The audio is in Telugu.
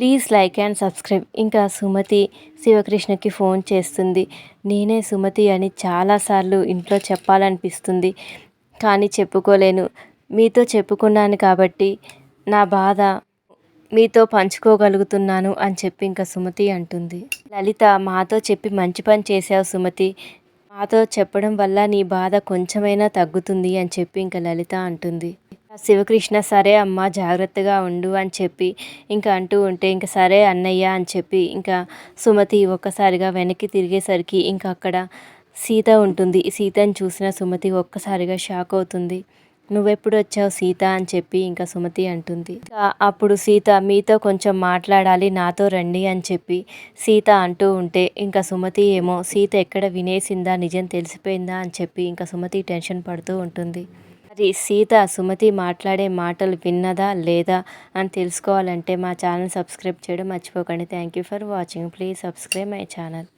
Please like and subscribe. ఇంకా సుమతి శివకృష్ణకి ఫోన్ చేస్తుంది. నేనే సుమతి అని చాలాసార్లు ఇంట్లో చెప్పాలనిపిస్తుంది కానీ చెప్పుకోలేను. మీతో చెప్పుకున్నాను కాబట్టి నా బాధ మీతో పంచుకోగలుగుతున్నాను అని చెప్పి ఇంకా సుమతి అంటుంది. లలిత మాతో చెప్పి మంచి పని చేసావు సుమతి. మాతో చెప్పడం వల్ల నీ బాధ కొంచెమైనా తగ్గుతుంది అని చెప్పి ఇంకా లలిత అంటుంది. శివకృష్ణ సరే అమ్మ జాగ్రత్తగా ఉండు అని చెప్పి ఇంకా అంటూ ఉంటే ఇంకా సరే అన్నయ్య అని చెప్పి ఇంకా సుమతి ఒక్కసారిగా వెనక్కి తిరిగేసరికి ఇంకా అక్కడ సీత ఉంటుంది. సీతని చూసిన సుమతి ఒక్కసారిగా షాక్ అవుతుంది. నువ్వెప్పుడు వచ్చావు సీత? అని చెప్పి ఇంకా సుమతి అంటుంది. అప్పుడు సీత మీతో కొంచెం మాట్లాడాలి నాతో రండి అని చెప్పి సీత అంటూ ఉంటే ఇంకా సుమతి ఏమో సీత ఎక్కడ వినేసిందా? నిజం తెలిసిపోయిందా? అని చెప్పి ఇంకా సుమతి టెన్షన్ పడుతూ ఉంటుంది. మరి సీత సుమతి మాట్లాడే మాటలు విన్నదా లేదా అని తెలుసుకోవాలంటే మా ఛానల్ సబ్స్క్రైబ్ చేయడం మర్చిపోకండి. Thank you for watching. Please subscribe my channel.